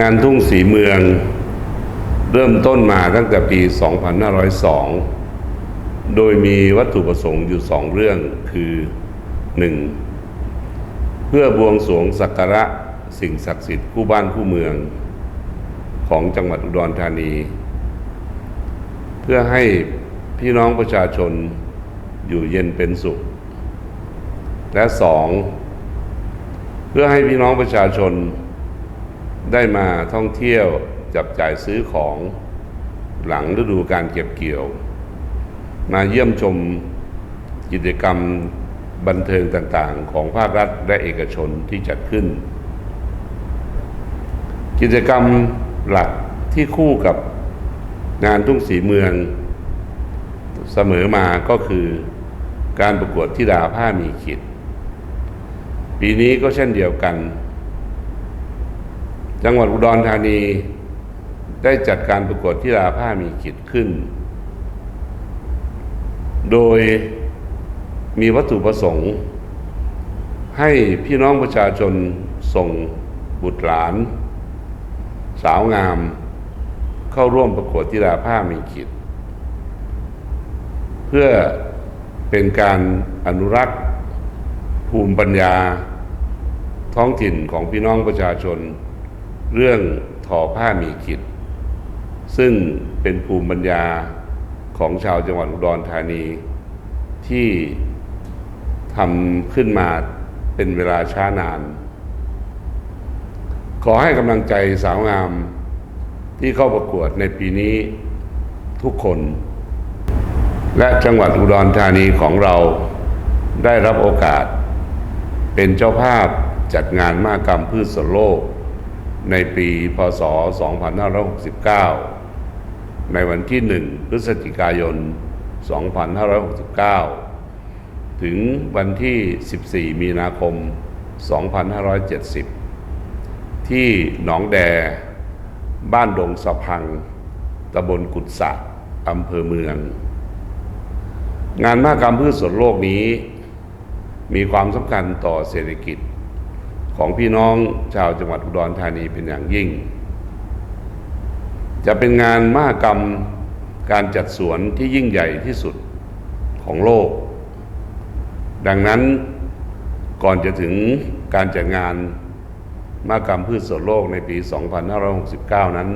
งานทุ่งสีเมือง เริ่มต้นมาตั้งแต่ปี 2502 โดยมีวัตถุประสงค์อยู่สองเรื่องคือ 1. เพื่อบวงสรวงสักการะสิ่งศักดิ์สิทธิ์คู่บ้านคู่เมือง ของจังหวัดอุดรธานี เพื่อให้พี่น้องประชาชนอยู่เย็นเป็นสุข และสองเพื่อให้พี่น้องประชาชน ได้มาท่องเที่ยวจับจ่ายซื้อของหลังฤดูการเก็บเกี่ยว มาเยี่ยมชมกิจกรรมบันเทิงต่างๆ ของภาครัฐและเอกชนที่จัดขึ้น กิจกรรมหลักที่คู่กับงานทุ่งสีเมืองเสมอมาก็คือการประกวดธิดาผ้ามีขิด ปีนี้ก็เช่นเดียวกัน จังหวัดอุดรธานีได้จัดการประกวดธิดาผ้ามีขิดขึ้น โดยมีวัตถุประสงค์ ให้พี่น้องประชาชนส่งบุตรหลาน สาวงาม เข้าร่วมประกวดธิดาผ้ามีขิดเพื่อเป็นการอนุรักษ์ภูมิปัญญาท้องถิ่นของพี่น้องประชาชน เรื่องทอผ้ามีขิดซึ่งเป็นภูมิปัญญาของชาวจังหวัดอุดรธานี ที่ทำขึ้นมาเป็นเวลาช้านาน ขอให้กำลังใจสาวงามที่เข้าประกวดในปีนี้ทุกคน และจังหวัดอุดรธานีของเราได้รับโอกาส เป็นเจ้าภาพจัดงานมากรรมพืชสโลก ในปีพศ 2569 ในวันที่ 1 พฤศจิกายน 2569 ถึงวันที่ 14 มีนาคม 2570 ที่หนองแด บ้านดงสะพัง ตำบลกุดสะอำเภอเมือง งานมหกรรมพืชสวนโลกนี้ มีความสำคัญต่อเศรษฐกิจ ของพี่น้องชาวจังหวัดอุดรธานีเป็นอย่างยิ่ง จะเป็นงานมหกรรมการจัดสวนที่ยิ่งใหญ่ที่สุดของโลก ดังนั้นก่อนจะถึงการจัดงานมหกรรมพืชสวนโลกในปี 2569 นั้น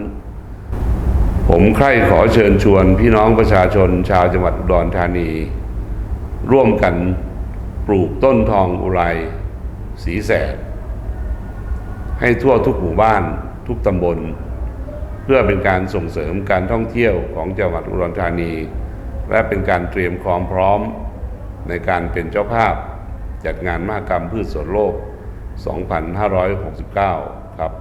ผมใคร่ขอเชิญชวนพี่น้องประชาชนชาวจังหวัดอุดรธานี ร่วมกันปลูกต้นทองอุไรสีแสด ให้ทั่วทุกหมู่บ้านทุกตำบล เพื่อเป็นการส่งเสริมการท่องเที่ยวของจังหวัดอุดรธานี และเป็นการเตรียมความพร้อมในการเป็นเจ้าภาพจัดงานมหกรรมพืชสวนโลก 2569 ครับ